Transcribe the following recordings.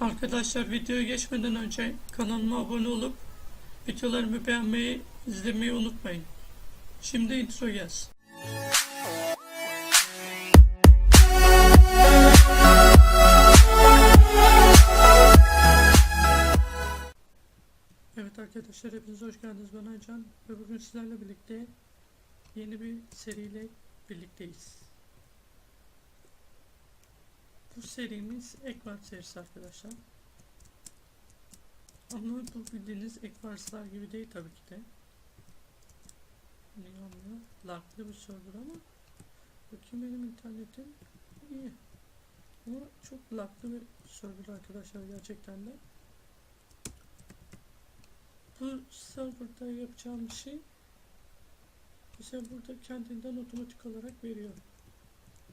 Arkadaşlar videoya geçmeden önce kanalıma abone olup videolarımı beğenmeyi, izlemeyi unutmayın. Şimdi intro gelsin. Evet arkadaşlar hepiniz hoş geldiniz. Ben Aycan ve bugün sizlerle birlikte yeni bir seriyle birlikteyiz. Bu serimiz Ekvar serisi arkadaşlar. Ama bu bildiğiniz Ekvarslar gibi değil tabii ki de. Niye olmuyor? Laglı bir server ama bakayım benim internetim iyi. Ama çok laglı bir server arkadaşlar gerçekten de. Bu serverda yapacağım şey mesela burada kendinden otomatik olarak veriyor.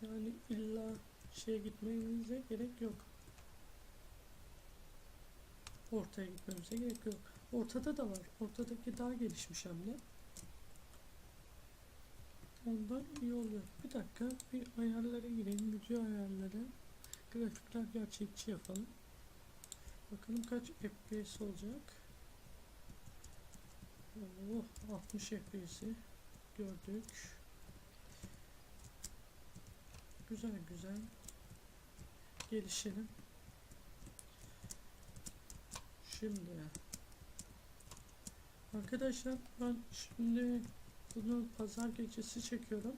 Yani illa şeye gitmenize gerek yok. Ortaya gitmemize gerek yok. Ortada da var. Ortadaki daha gelişmiş hem de. Ondan iyi oluyor. Bir dakika bir ayarlara gireyim. Video ayarları. Grafikler gerçekçi yapalım. Bakalım kaç FPS olacak. Oh, 60 FPS'i gördük. Güzel güzel gelişelim. Şimdi arkadaşlar ben şimdi bunu pazar gecesi çekiyorum.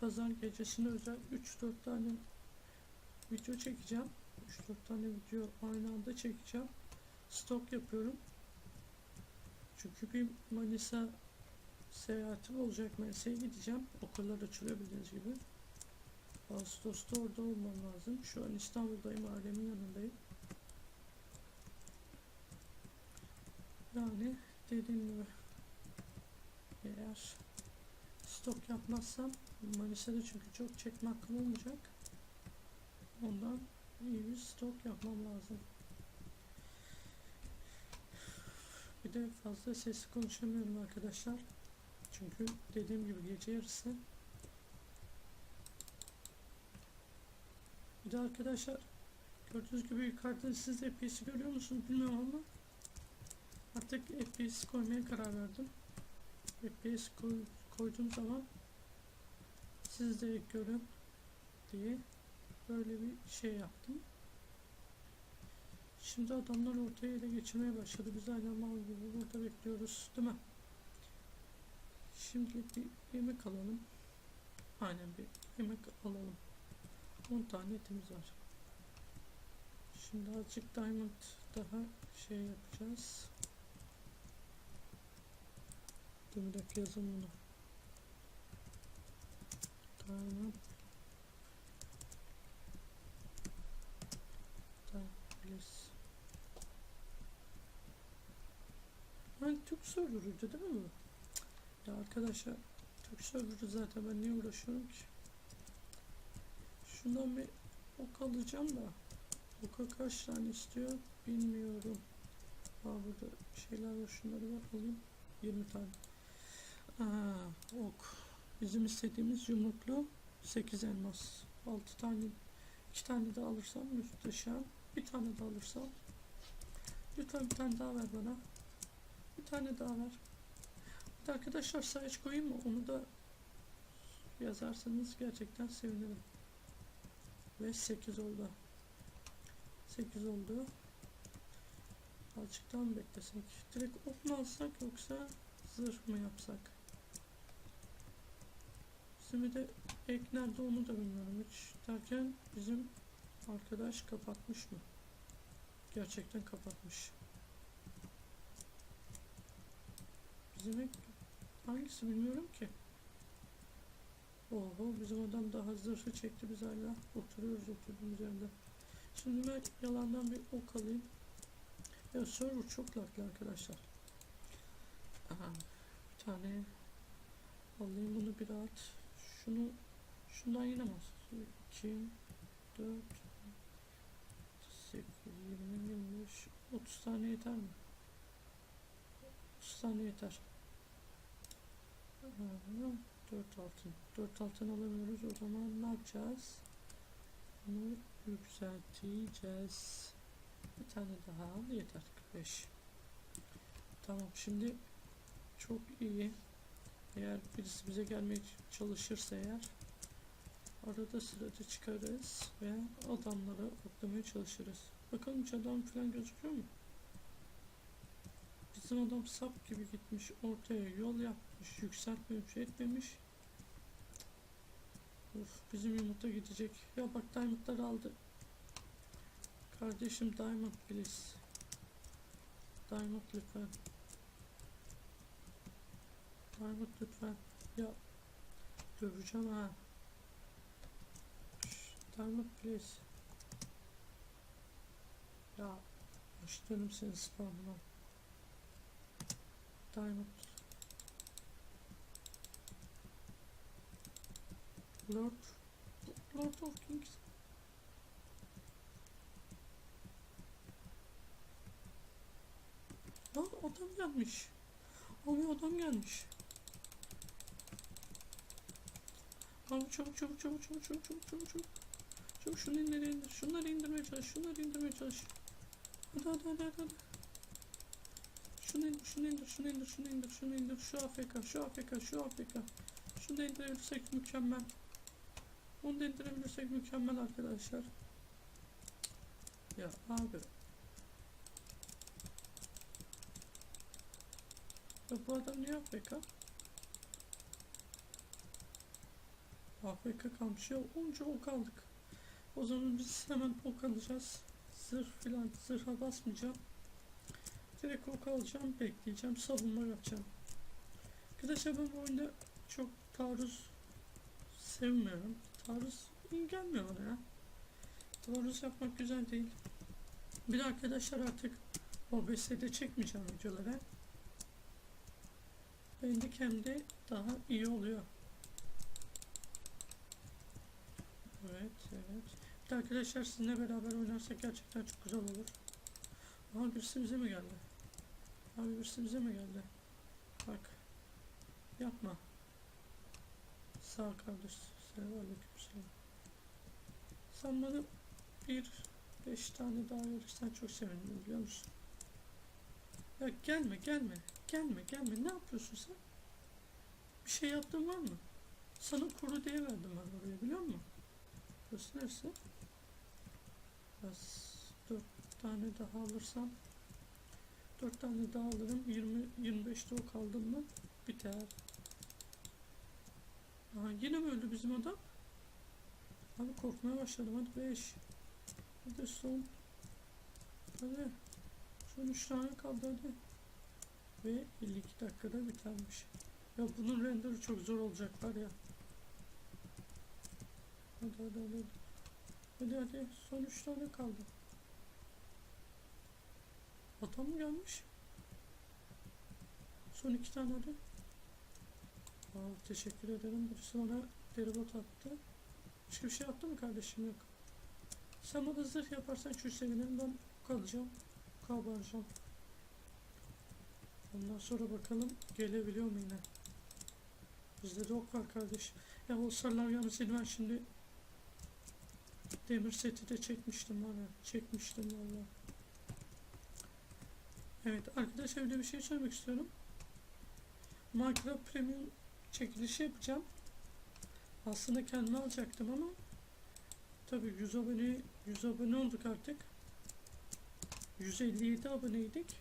Pazar gecesine özel 3-4 tane video çekeceğim. 3-4 tane video aynı anda çekeceğim. Stok yapıyorum. Çünkü bir Manisa seyahatim olacak. Manisa'ya gideceğim. Okullar açılıyor bildiğiniz gibi. Ağustos'ta orada olmam lazım. Şu an İstanbul'dayım, ailemin yanındayım. Yani dediğim gibi eğer stok yapmazsam Manisa'da çünkü çok çekme hakkım olmayacak. Ondan iyi bir stok yapmam lazım. Bir de fazla sesli konuşamıyorum arkadaşlar. Çünkü dediğim gibi gece yarısı Bir arkadaşlar gördüğünüz gibi yukarıda siz FPS'i görüyor musunuz bilmiyorum ama artık FPS koymaya karar verdim. FPS koy, koyduğum zaman siz de görün diye böyle bir şey yaptım. Şimdi adamlar ortaya ele geçirmeye başladı. Biz hala mal gibi burada bekliyoruz değil mi? Şimdilik bir yemek alalım. Aynen bir yemek alalım. 10 tane etimiz var. Şimdi azıcık diamond daha şey yapacağız. Dur bir dakika yazın bunu. Diamond Diamond Hani Türk serverıydı değil mi? Ya arkadaşlar Türk serverı zaten ben niye uğraşıyorum ki? Şundan bir ok alacağım da oka kaç tane istiyor bilmiyorum. Aa burada şeyler var şunları var alayım. 20 tane. Aa, ok. Bizim istediğimiz yumruklu 8 elmas. 6 tane 2 tane daha alırsam muhteşem. Bir tane daha alırsam lütfen bir tane daha ver bana. Bir tane daha ver. Bir de arkadaşlar sayaç koyayım mı? Onu da yazarsanız gerçekten sevinirim. Ve 8 oldu. 8 oldu. Azıcık beklesek? Direkt ok mu alsak yoksa zırh mı yapsak? Bizim de ek nerede onu da bilmiyorum hiç. Derken bizim arkadaş kapatmış mı? Gerçekten kapatmış. Bizim ek hangisi bilmiyorum ki. Oho bizim adam daha zırhı çekti biz hala oturuyoruz oturduğumuz yerde. Şimdi ben yalandan bir ok alayım. Ya server çok laklı arkadaşlar. Aha, bir tane alayım bunu bir at. Şunu şundan yine mi? 2 4 8 20 25 30 tane yeter mi? 30 tane yeter. Aha. 4 altın. 4 altın alamıyoruz. O zaman ne yapacağız? Bunu yükselteceğiz. Bir tane daha al yeter. 5. Tamam şimdi çok iyi. Eğer birisi bize gelmeye çalışırsa eğer arada sırada çıkarız ve adamları atlamaya çalışırız. Bakalım hiç adam falan gözüküyor mu? Bizim adam sap gibi gitmiş ortaya yol yapmış yükseltmemiş etmemiş. Of bizim yumurta gidecek. Ya bak diamondlar aldı. Kardeşim diamond please. Diamond lütfen. Diamond lütfen. Ya döveceğim ha. Şş, Diamond please. Ya başlarım senin spamına. Diamond. Lord. Lord of Kings. Lan adam gelmiş. Abi adam gelmiş. Abi çabuk çabuk çabuk çabuk çabuk çabuk çabuk çabuk. Çabuk şunu indir indir. Şunları indirmeye çalış. Şunları indirmeye çalış. Hadi hadi hadi hadi. hadi. Şunu indir, şunu indir, şunu indir, şunu indir, şunu indir. Şu AFK, şu AFK, şu AFK. Şunu da indirebilirsek mükemmel. Onu da indirebilirsek mükemmel arkadaşlar. Ya abi. Ya bu adam niye AFK? AFK kalmış ya. Onca ok aldık. O zaman biz hemen ok alacağız. Zırh filan zırha basmayacağım. Direkt ok alacağım, bekleyeceğim, savunma yapacağım. Arkadaşlar ben bu oyunda çok taarruz sevmiyorum. Taarruz iyi gelmiyor bana ya. Taarruz yapmak güzel değil. Bir de arkadaşlar artık OBS'de çekmeyeceğim videoları. Bandicam'de daha iyi oluyor. Evet, evet. Bir de arkadaşlar sizinle beraber oynarsak gerçekten çok güzel olur. Aha birisi bize mi geldi? Abi birisi bize mi geldi? Bak. Yapma. Sağ ol kardeş. Selamünaleyküm. Sen bana bir beş tane daha verirsen çok sevinirim biliyor musun? Ya gelme gelme. Gelme gelme. Ne yapıyorsun sen? Bir şey yaptın var mı? Sana kuru diye verdim ben oraya biliyor musun? Burası neresi? Biraz dört tane daha alırsam 4 tane daha alırım. 20 25 de o kaldım mı biter. Aha, yine mi öldü bizim adam? Abi korkmaya başladım. Hadi 5. Hadi son. Hadi. Son 3 tane kaldı hadi. Ve 52 dakikada bitermiş. Ya bunun renderı çok zor olacak var ya. Hadi hadi hadi. Hadi hadi. Son 3 tane kaldı. Adam mı gelmiş? Son iki tane hadi. Aa, teşekkür ederim. Birisi bana deribot attı. Başka bir şey attı mı kardeşim? Yok. Sen bana zırh yaparsan çok sevinirim. Ben kalacağım. Kabaracağım. Ondan sonra bakalım gelebiliyor mu yine? Bizde de ok var kardeş. Ya o sarılar yanısıydı ben şimdi demir seti de çekmiştim var ya. Çekmiştim vallahi. Evet arkadaşlar öyle bir şey söylemek istiyorum. Minecraft Premium çekilişi yapacağım. Aslında kendime alacaktım ama tabi 100 abone 100 abone olduk artık. 157 aboneydik.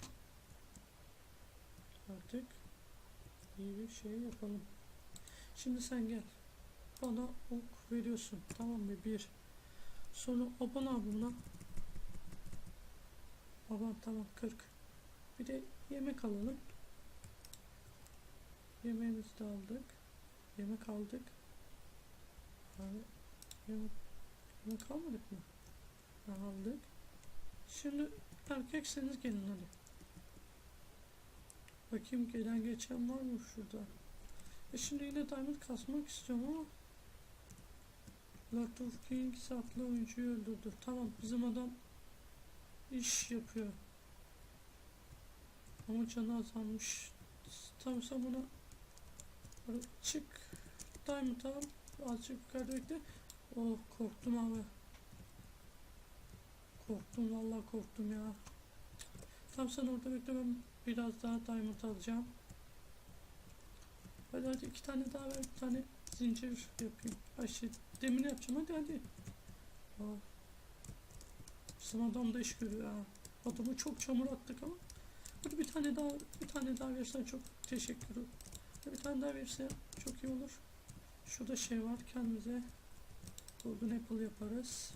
Artık iyi bir şey yapalım. Şimdi sen gel. Bana ok veriyorsun. Tamam mı? Bir. Sonra abone buna. Aban tamam 40. Bir de yemek alalım. Yemeğimizi de aldık. Yemek aldık. Abi, yemek, yemek almadık mı? Aldık. Şimdi erkekseniz gelin hadi. Bakayım gelen geçen var mı şurada? E şimdi yine diamond kasmak istiyorum ama Lord of Kings adlı oyuncuyu öldürdü. Tamam bizim adam iş yapıyor. Ama canı azalmış. Tam sen buna çık. Diamond al. Azıcık yukarıda bekle. Oh korktum abi. Korktum vallahi korktum ya. Tam sen orada bekle ben biraz daha diamond alacağım. Hadi hadi iki tane daha ver bir tane zincir yapayım. Ay şey yapacağım hadi hadi. Aa. Bizim adam da iş görüyor ha. Adamı çok çamur attık ama. Hadi bir tane daha bir tane daha versen çok teşekkür ederim. Bir tane daha versen çok iyi olur. Şurada şey var kendimize. Golden apple yaparız.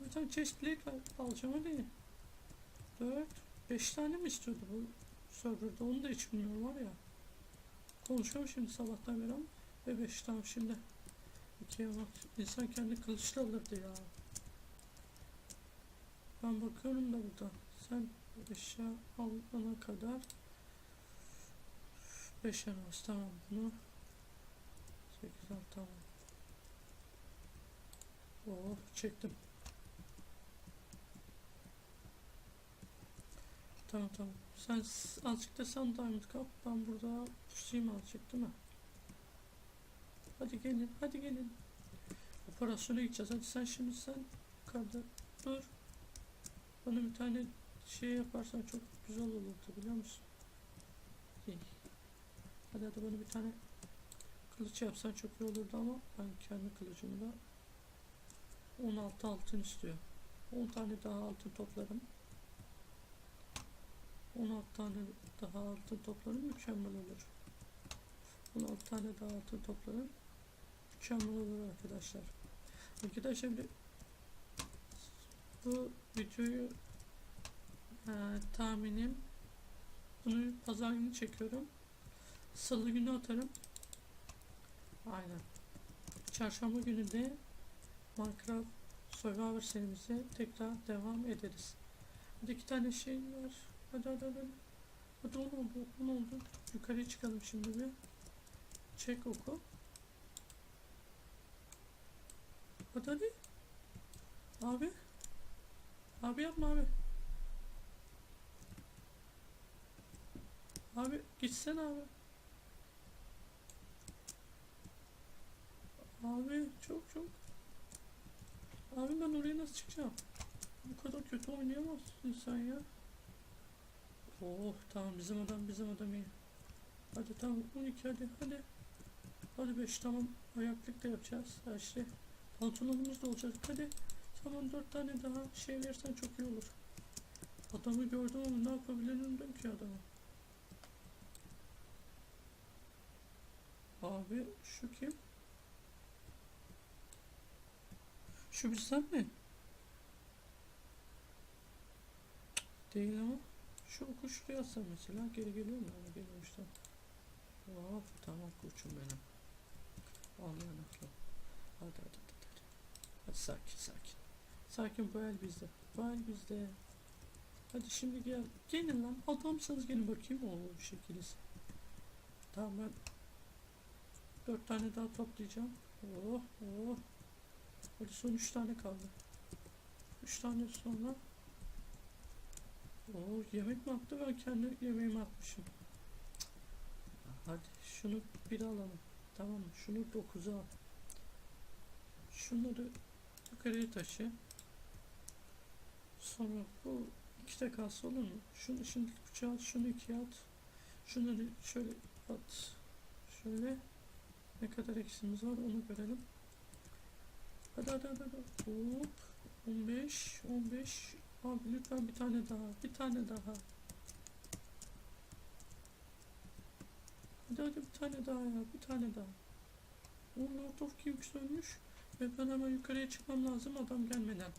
Bir tane chest plate var. Alacağım hadi. 4 5 tane mi istiyordu bu serverda? Onu da hiç bilmiyorum var ya. Konuşuyorum şimdi sabahtan beri ama. Ve 5 tamam şimdi. İkiye bak. İnsan kendi kılıçla alırdı ya. Ben bakıyorum da burada. Sen eşya alana kadar 5 elmas tamam bunu 8 al tamam. Oh çektim. Tamam tamam. Sen azıcık da sen diamond kap. Ben burada pusayım azıcık değil mi? Hadi gelin, hadi gelin. Operasyona gideceğiz. Hadi sen şimdi sen yukarıda dur. Bana bir tane şey yaparsan çok güzel olurdu biliyor musun? Hadi hadi bana bir tane kılıç yapsan çok iyi olurdu ama ben kendi kılıcımda 16 altın istiyor. 10 tane daha altın toplarım. 16 tane daha altın toplarım mükemmel olur. 16 tane daha altın toplarım mükemmel olur arkadaşlar. Arkadaşlar bir bu videoyu e, tahminim bunu pazar günü çekiyorum. Salı günü atarım. Aynen. Çarşamba günü de Minecraft Survivor serimize tekrar devam ederiz. Hadi iki tane şey var. Hadi hadi hadi. Hadi on oldu, on oldu. Yukarıya çıkalım şimdi bir. Çek oku. Hadi hadi. Abi. Abi yapma abi. Abi gitsene abi. Abi çok çok. Abi ben oraya nasıl çıkacağım? Bu kadar kötü oynayamazsın sen ya. Oh tamam bizim adam bizim adam iyi. Hadi tamam 12 hadi hadi. Hadi 5 tamam ayaklık da yapacağız. Her şey. Pantolonumuz da olacak hadi. Tamam 4 tane daha şey versen çok iyi olur. Adamı gördüm ama ne yapabilirim ki adama. Abi şu kim? Şu bir sen mi? Değil ama. Şu oku şuraya mesela. Geri geliyor mu? Ama geliyormuş tamam. Hop tamam koçum benim. Anlayan aklım. Hadi hadi hadi. Hadi, hadi sakin sakin. Sakin bu el bizde. Bu el bizde. Hadi şimdi gel. Gelin lan. Adamsanız gelin bakayım. Oo bir şekiliz. Tamam ben dört tane daha toplayacağım. Oh oh. Hadi son üç tane kaldı. Üç tane sonra. Oo yemek mi attı? Ben kendi yemeğimi atmışım. Hadi şunu bir alalım. Tamam mı? Şunu dokuza al. Şunları yukarıya taşı. Sonra bu ikide kalsa olur mu? Şunu şimdi bıçağı at, şunu ikiye at. Şunları şöyle at. Şöyle. Ne kadar eksimiz var onu görelim. Hadi hadi hadi. Hop. 15, 15. Abi lütfen bir tane daha. Bir tane daha. Hadi hadi bir tane daha ya. Bir tane daha. O Lord of Kings ölmüş. Ve ben hemen yukarıya çıkmam lazım adam gelmeden.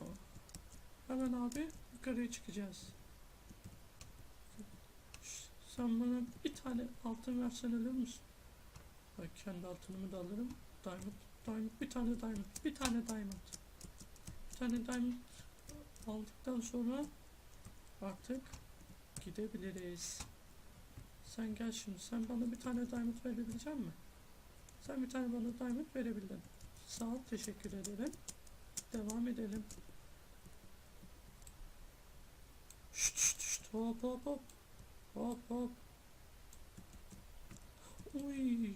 Oh. Hemen abi yukarıya çıkacağız. Sen bana bir tane altın versen ölür müsün? Bak kendi altınımı da alırım. Diamond, diamond, bir tane diamond, bir tane diamond. Bir tane diamond aldıktan sonra artık gidebiliriz. Sen gel şimdi. Sen bana bir tane diamond verebilecek misin? Sen bir tane bana diamond verebildin. Sağ ol, teşekkür ederim. Devam edelim. Şşt şşt şşt hop hop hop. Hop hop. Uy.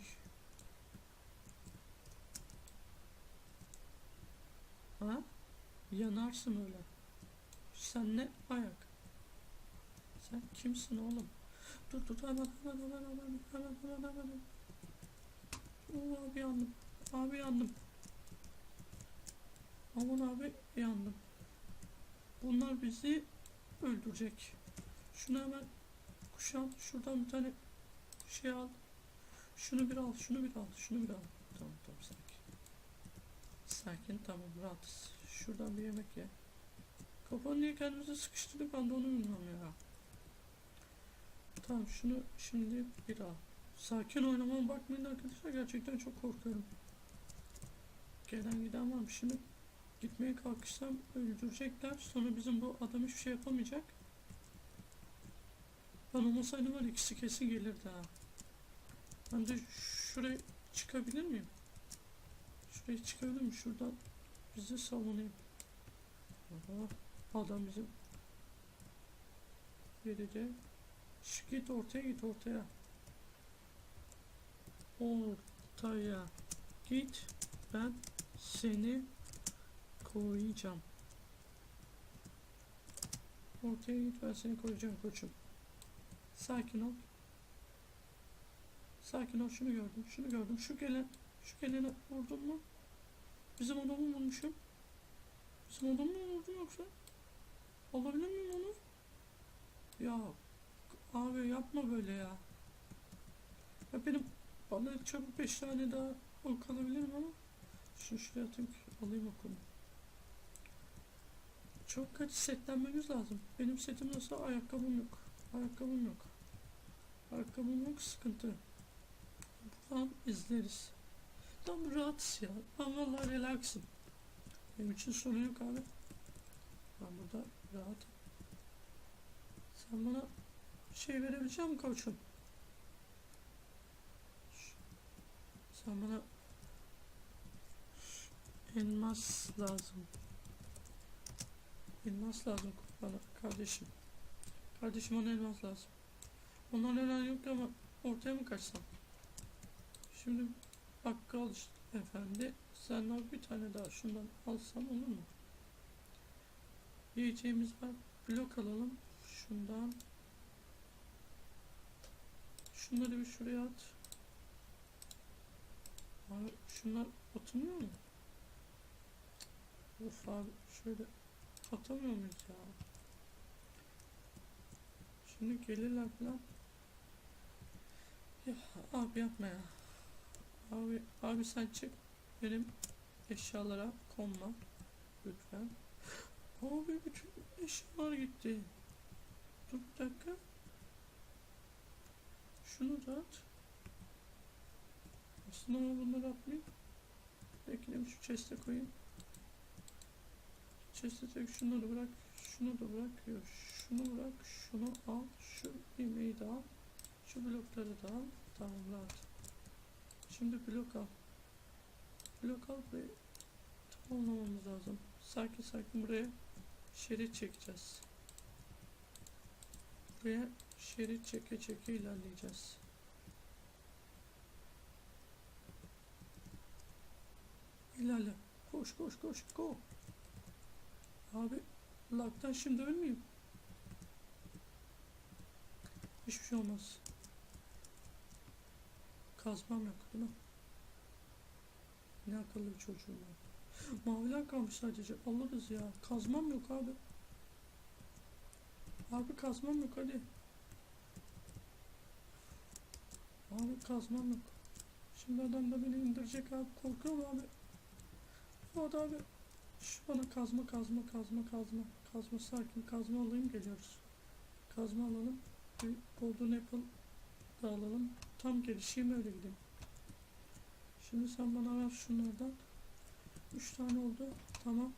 Ha? Yanarsın öyle. Sen ne ayak? Sen kimsin oğlum? Dur dur hemen hemen hemen hemen hemen hemen hemen. Oo, abi yandım. Abi yandım. Aman abi yandım. Bunlar bizi öldürecek. Şunu hemen kuşan. Şuradan bir tane şey al. Şunu bir al. Şunu bir al. Şunu bir al. Tamam tamam sen. Sakin tamam rahatız. Şuradan bir yemek ye. Kafanı niye kendimize sıkıştırdık ben de onu bilmiyorum ya. Tamam şunu şimdi bir al. Sakin oynamama bakmayın arkadaşlar gerçekten çok korkuyorum. Gelen giden var şimdi gitmeye kalkışsam öldürecekler sonra bizim bu adam hiçbir şey yapamayacak. Ben olmasaydım var ikisi kesin gelirdi ha. Ben de şuraya çıkabilir miyim? Şuraya çıkabilir miyim? Şuradan bizi savunayım. Aha, adam bizim geride. Şu git ortaya git ortaya. Ortaya git. Ben seni koruyacağım. Ortaya git ben seni koruyacağım koçum. Sakin ol. Sakin ol şunu gördüm şunu gördüm şu gelen şu gelene vurdun mu? Bizim adamı mı vurmuşum? Bizim adamı mı vurdum yoksa? Alabilir miyim onu? Ya abi yapma böyle ya. Ya benim bana çabuk 5 tane daha ok alabilirim ama şunu şuraya atayım alayım okunu. Çok kaç setlenmemiz lazım. Benim setim nasıl ayakkabım yok. Ayakkabım yok. Ayakkabım yok sıkıntı. Buradan izleriz. Tam rahatsız ya. Ben vallahi relaxım. Benim için sorun yok abi. Ben burada rahatım. Sen bana şey verebilecek misin koçum? Sen bana elmas lazım. Elmas lazım bana kardeşim. Kardeşim bana elmas lazım. Ondan neden yok ama ortaya mı kaçsam? Şimdi bakkal işte efendi. Senden bir tane daha şundan alsam olur mu? Yiyeceğimiz var. Blok alalım. Şundan. Şunları bir şuraya at. Abi şunlar atılmıyor mu? Of abi şöyle atamıyor muyuz ya? Şimdi gelirler falan. Ya abi yapma ya. Abi, abi sen çık. Benim eşyalara konma. Lütfen. Abi bütün eşyalar gitti. Dur bir dakika. Şunu da at. Aslında ama bunları atmayayım. Bekleyin şu chest'e koyayım. Chest'e tek şunları bırak. Şunu da bırak. Yok, Şunu bırak. Şunu al. Şu yemeği de al. Şu blokları da al. Tamam rahat. Şimdi blok al. Blok al buraya. Tamamlamamız lazım. Sakin sakin buraya şerit çekeceğiz. Buraya şerit çeke çeke ilerleyeceğiz. İlerle. Koş koş koş go. Abi laktan şimdi ölmeyeyim. Hiçbir şey olmaz. Kazmam yok değil mi? Ne akıllı bir çocuğum ben. Maviler kalmış sadece. Alırız ya. Kazmam yok abi. Abi kazmam yok hadi. Abi kazmam yok. Şimdi adam da beni indirecek abi. Korkuyorum abi. Hadi abi. Şu bana kazma kazma kazma kazma. Kazma sakin kazma alayım geliyoruz. Kazma alalım. Bir golden apple da alalım. Tam gelişeyim öyle gideyim. Şimdi sen bana ver şunlardan. Üç tane oldu. Tamam.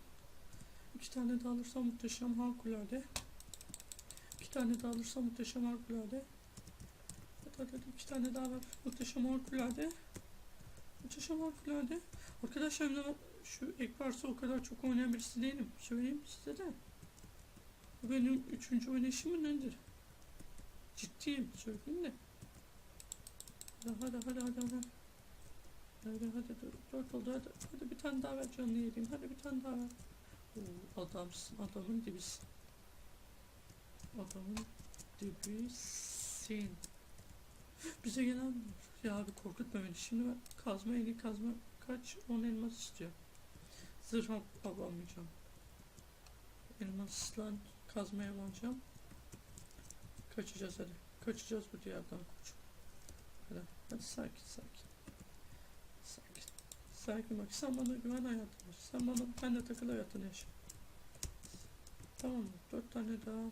İki tane daha alırsam muhteşem harikulade. İki tane daha alırsam muhteşem harikulade. Hadi hadi hadi iki tane daha ver. Muhteşem harikulade. Muhteşem harikulade. Arkadaşlar ben şu ek varsa o kadar çok oynayan birisi değilim. Söyleyeyim size de. Bu benim üçüncü oynayışım nedir? Ciddiyim söyleyeyim de. Hadi hadi hadi hadi hadi. Hadi hadi dur, dört oldu hadi. Hadi bir tane daha ver canlı yediğim. Hadi bir tane daha ver. Oo, adamsın, adamın dibisin. Adamın dibisin. Bize gelen ya abi korkutma beni. Şimdi ben kazma eli kazma kaç 10 elmas istiyor. Zırh al- alamayacağım. Elmasla kazmaya alacağım. Kaçacağız hadi. Kaçacağız bu diyardan koçum. Hadi, sakin sakin. Sakin. Sakin bak sen bana güven hayatım. Sen bana ben de takıl hayatını yaşa. Tamam mı? Dört tane daha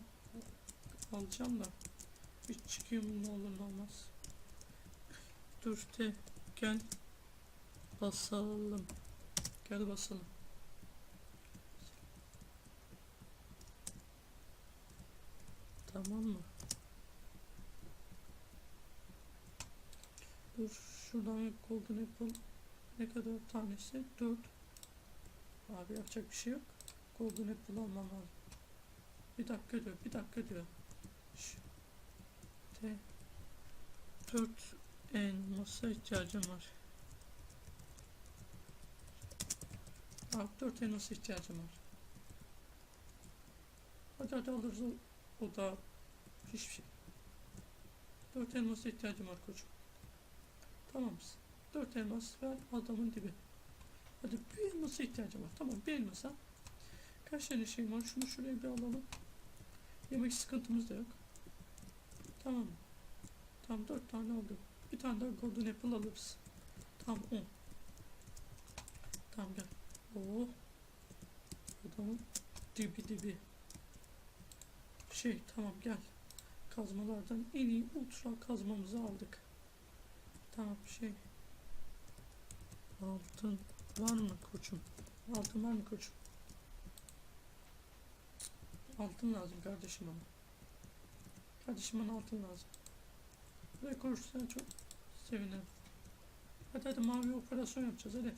alacağım da bir çıkayım ne olur ne olmaz. Dur de gel basalım. Gel basalım. Tamam mı? Dur şuradan golden apple ne kadar tanesi? 4 Abi yapacak bir şey yok. Golden apple almam lazım. Bir dakika diyor, bir dakika diyor. Şu, de, 4 elmasa ihtiyacım var. Abi 4 elmasa ihtiyacım var. Hadi hadi alırız o, o da hiçbir şey. 4 elmasa ihtiyacım var koçum. Tamam mısın? 4 elmas ver adamın dibi. Hadi bir elmasa ihtiyacım var. Tamam bir elmasa. Kaç tane şeyim var? Şunu şuraya bir alalım. Yemek sıkıntımız da yok. Tamam? Tamam 4 tane oldu. Bir tane daha golden apple alırız. Tamam 10. Tamam gel. Oo. Adamın dibi dibi. Şey tamam gel. Kazmalardan en iyi ultra kazmamızı aldık. Tamam şey. Altın var mı koçum? Altın var mı koçum? Altın lazım kardeşim bana. Kardeşim bana altın lazım. Rekor sen çok sevinirim. Hadi hadi mavi operasyon yapacağız hadi.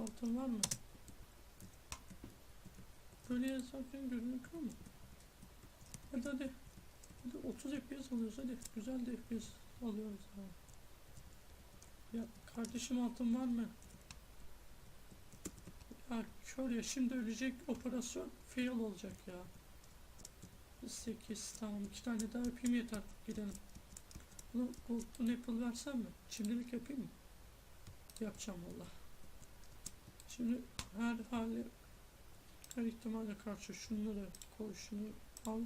Altın var mı? Böyle yazarken gözüküyor mu? Hadi hadi. Hadi 30 FPS alıyoruz hadi. Güzel de FPS alıyoruz abi. Ya kardeşim altın var mı? Ya kör ya şimdi ölecek operasyon fail olacak ya. 8 tamam iki tane daha yapayım yeter gidelim. Bunu golden apple versem mi? Şimdilik yapayım mı? Yapacağım valla. Şimdi her hali her ihtimale karşı şunları koy şunu al.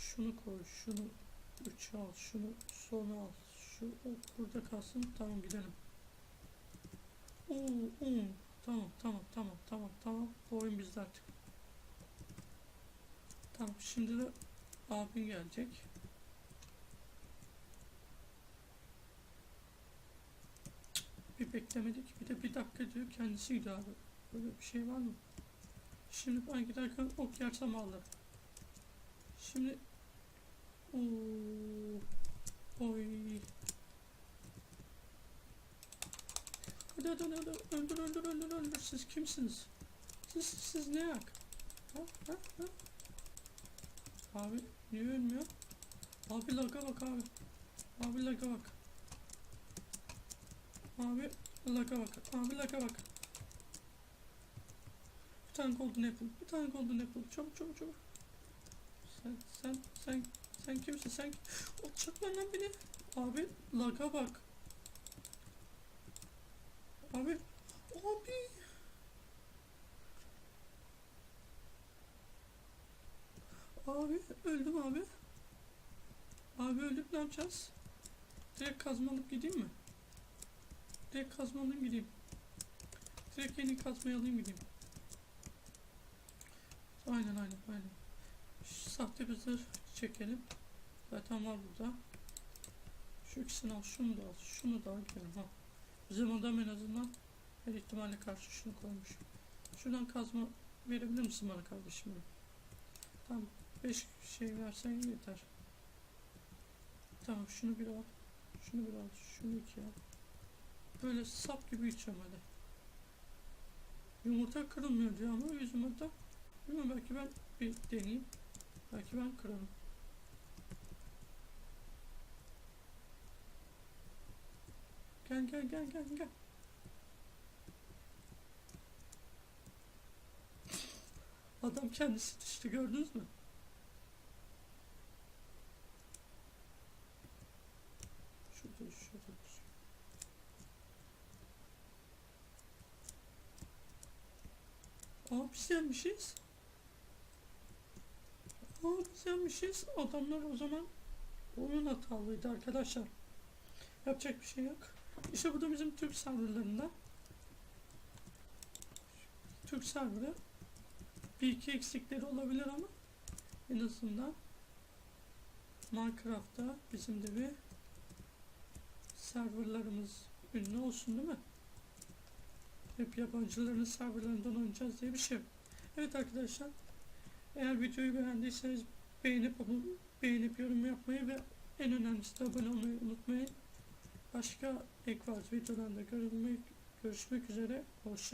Şunu koy şunu 3 al şunu sona al. Şu o burada kalsın tamam gidelim. Oo, oo. Tamam tamam tamam tamam tamam bu oyun bizde artık. Tamam şimdi de abin gelecek. Bir beklemedik bir de bir dakika diyor kendisi gidiyor abi. Böyle bir şey var mı? Şimdi ben giderken ok yersem alırım. Şimdi oy. Hadi hadi hadi hadi. öldür öldür öldür öldür siz kimsiniz? Siz siz ne yak? Ha ha ha. Abi niye ölmüyor? Abi laga bak abi. Abi laga bak. Abi laga bak. Abi laga bak. Bir tane golden apple. Bir tane golden apple. Çabuk çabuk çabuk. Sen sen sen sen kimsin sen? Atacaklar lan beni. Abi laga bak. Abi. Abi. Abi öldüm abi. Abi öldük ne yapacağız? Direkt kazma alıp gideyim mi? Direkt kazma alayım gideyim. Direkt yeni kazmayı alayım gideyim. Aynen aynen aynen. Sahte bir zırh çekelim. Zaten var burada. Şu ikisini al, şunu da al, şunu da al gidelim ha. Bizim adam en azından her ihtimale karşı şunu koymuş. Şuradan kazma verebilir misin bana kardeşim? Tamam, 5 şey versen yeter. Tamam, şunu bir al, şunu bir al, şunu iki al. Böyle sap gibi içeceğim hadi. Yumurta kırılmıyor diyor ama yüz yumurta. Bilmiyorum belki ben bir deneyeyim. Belki ben kırarım. Gel gel gel gel gel. Adam kendisi düştü gördünüz mü? Şurada şurada. Şey. Aa biz yenmişiz. Aa biz yenmişiz. Adamlar o zaman oyun hatalıydı arkadaşlar. Yapacak bir şey yok. İşte bu da bizim Türk serverlarında. Türk serverı. Bir iki eksikleri olabilir ama en azından Minecraft'ta bizim de bir serverlarımız ünlü olsun değil mi? Hep yabancıların serverlarından oynayacağız diye bir şey. Evet arkadaşlar eğer videoyu beğendiyseniz beğenip beğenip yorum yapmayı ve en önemlisi de abone olmayı unutmayın. Başka Ekvaz videolarında görülmek, görüşmek üzere. Hoşça